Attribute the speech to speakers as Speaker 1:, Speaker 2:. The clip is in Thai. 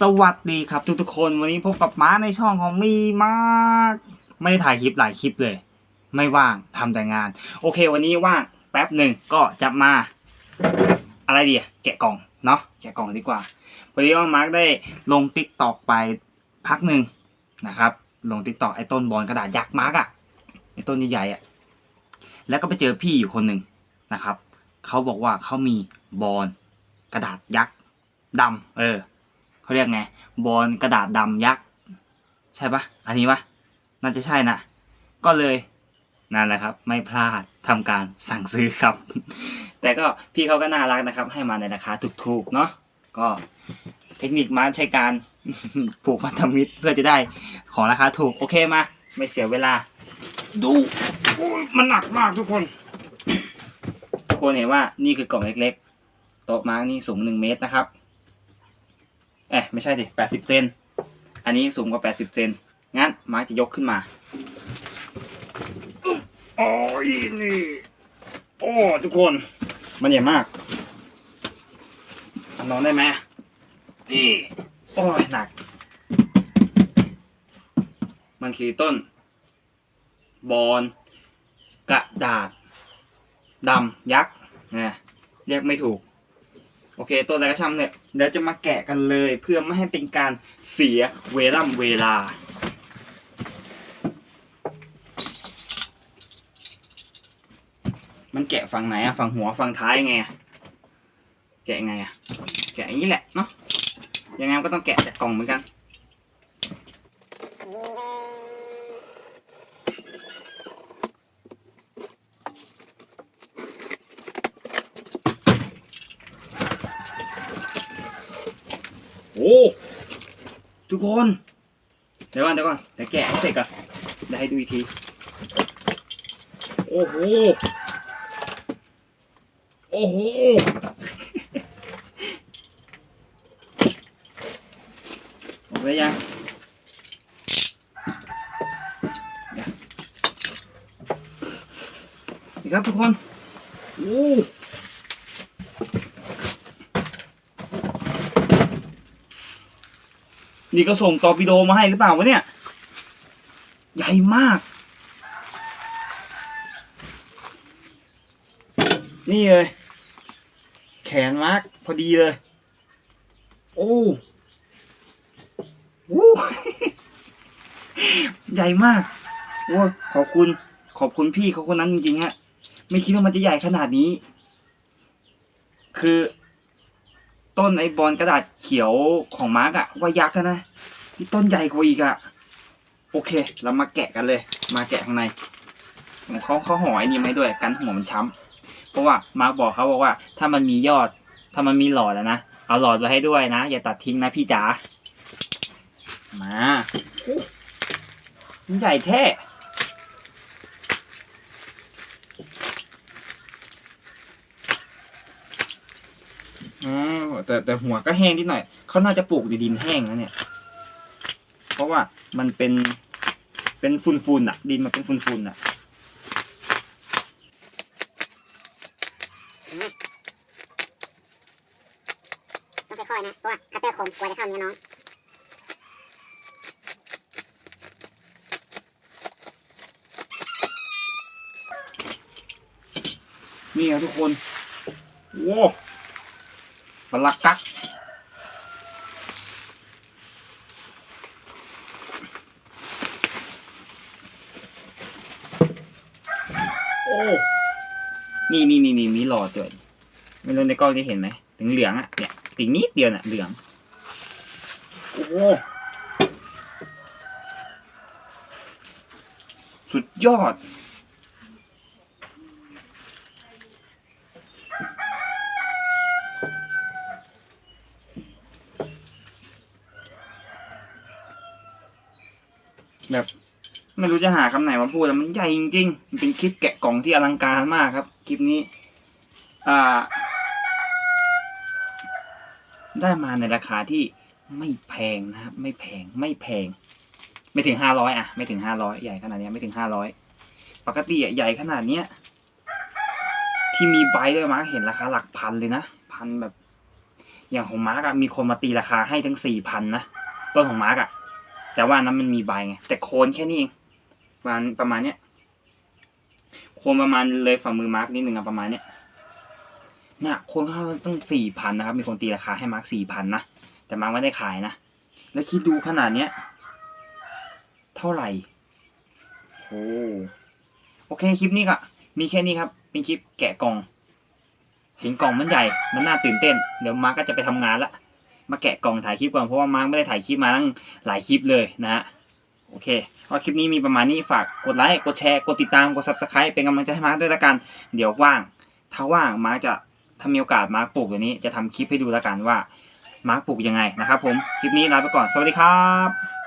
Speaker 1: สวัสดีครับทุกๆคนวันนี้พบกับม้าในช่องของมีมาก ไม่ได้ถ่ายคลิปหลายคลิปเลย ไม่ว่างทำแต่งาน โอเค วันนี้ว่างแป๊บหนึ่งก็จะมา อะไรดีอะแกะกล่องเนาะแกะกล่องดีกว่าวันนี้ว่ามาร์กได้ลงติ๊กตอกไปพักหนึ่งนะครับ ลงติ๊กตอกไอ้ต้นบอลกระดาษยักษ์มาร์กอะไอ้ต้นใหญ่ๆอะแล้วก็ไปเจอพี่อยู่คนหนึ่งนะครับเขาบอกว่าเขามีบอลกระดาษยักษ์ดำเออ เขาเรียกไง บอลกระดาษดำยักษ์ ใช่ปะอันนี้ปะน่าจะใช่นะ ก็เลยนั่นแหละครับ ไม่พลาดทำการสั่งซื้อครับ แต่ก็พี่เขาก็น่ารักนะครับ ให้มาในราคาถูกๆเนาะก็เทคนิคมาใช้การผูกพันธมิตรเพื่อจะได้ของราคาถูกโอเคมา ไม่เสียเวลา ดูมันหนักมากทุกคนทุกคนเห็นว่านี่คือกล่องเล็กๆโต๊ะมาร์กนี่สูงหนึ่งเมตรนะครับ เอ๊ะไม่ใช่ดิแปดสิบเซนอันนี้สูงกว่าแปดสิบเซนงั้นมาร์กจะยกขึ้นมาอึ๊บโอ้ยนี่โอ้ทุกคนมันใหญ่มากทำนองได้ไหมนี่โอ้ยหนัก มันคือต้น บอลกระดาษดำยักษ์นะเรียกไม่ถูก โอเค ตัวอะไรก็ช่างเนี่ยเดี๋ยวจะมาแกะกันเลยเพื่อไม่ให้เป็นการเสียเวล่ำเวลา มันแกะฝั่งไหนอะฝั่งหัวฝั่งท้ายไงแกะไงอะแกะอย่างนี้แหละเนาะยังไงก็ต้องแกะจากกล่องเหมือนกัน โอ้ ทุกคน เดี๋ยวก่อนเดี๋ยวก่อนเดี๋ยวแกะให้เสร็จก่อนเดี๋ยวให้ดูอีกที โอ้โห โอ้โห หมดแล้วยังนี่ครับทุกคน โอ้ นี่ก็ส่งตอร์ปิโดมาให้หรือเปล่าวะเนี่ย ใหญ่มาก นี่เลย แขนมาร์กพอดีเลย โอ้โหใหญ่มากโอ้ขอบคุณ ขอบคุณพี่เขาคนนั้นจริงๆฮะ ไม่คิดว่ามันจะใหญ่ขนาดนี้ คือ ต้นไอ้บอลกระดาษเขียวของมาร์กอะว่ายักษ์นะ นี่ต้นใหญ่กว่าอีกอะโอเค เรามาแกะกันเลย มาแกะข้างในเขาเขาห่อไอ้นี่มาให้ด้วยกันหัวมันช้ำเพราะว่ามาร์กบอกเขาบอกว่า ถ้ามันมียอด ถ้ามันมีหลอดอะนะเอาหลอดไว้ให้ด้วยนะอย่าตัดทิ้งนะพี่จ๋ามาใหญ่แท้ อ๋อแต่แต่หัวก็แห้งนิดหน่อยเขาน่าจะปลูกในดินแห้งนะเนี่ย เพราะว่ามันเป็นเป็นฝุ่นๆอะ ดินมันเป็นฝุ่นๆอะ
Speaker 2: ต้องค่อยๆนะเพราะว่าคัตเตอร์คมกลัวจะเข้าเนื้อน้อง
Speaker 1: นี่ครับทุกคน โว้ ปลักกักโอ้ นี่นี่นี่นี่มีหลอดด้วยไม่รู้ในกล้องจะเห็นไหม ถึงเหลืองอะ เนี่ยติ่งนิดเดียวน่ะ เหลือง โอ้ สุดยอด แบบ ไม่รู้จะหาคำไหนมาพูดแต่มันใหญ่จริงๆมันเป็นคลิปแกะกล่องที่อลังการมากครับ คลิปนี้ อ่า ได้มาในราคาที่ไม่แพงนะครับ ไม่แพงไม่แพง ไม่ถึงห้าร้อยอะไม่ถึงห้าร้อยใหญ่ขนาดนี้ไม่ถึงห้าร้อยปกติอะใหญ่ขนาดเนี้ยที่มีใบด้วยมั้งเห็นราคาหลักพันเลยนะพันแบบ อย่างของมาร์กอะมีคนมาตีราคาให้ทั้งสี่พันนะต้นของมาร์กอะ แต่ว่านั้นมันมีใบไง แต่โคนแค่นี้เองประมาณประมาณเนี้ยโคนประมาณเลยฝ่ามือมาร์กนิดหนึ่งอะประมาณเนี้ยเนี่ยโคนเขาตั้งสี่พันนะครับ มีคนตีราคาให้มาร์กสี่พันนะแต่มาร์กไม่ได้ขายนะแล้วคิดดูขนาดเนี้ยเท่าไหร่โอ้โอเคคลิปนี้ก็มีแค่นี้ครับ เป็นคลิปแกะกล่อง เห็นกล่องมันใหญ่ มันน่าตื่นเต้น เดี๋ยวมาร์กก็จะไปทำงานละ มาแกะกล่องถ่ายคลิปก่อนเพราะว่ามาร์กไม่ได้ถ่ายคลิปมาตั้งหลายคลิปเลยนะฮะโอเคว่าคลิปนี้มีประมาณนี้ฝากกดไลค์กดแชร์กดติดตามกด subscribe เป็นกำลังใจให้มาร์กด้วยละกัน เดี๋ยวว่าง ถ้าว่างมาร์กจะถ้ามีโอกาสมาร์กปลูกตัวนี้จะทำคลิปให้ดูละกันว่ามาร์กปลูกยังไงนะครับผมคลิปนี้ลาไปก่อนสวัสดีครับ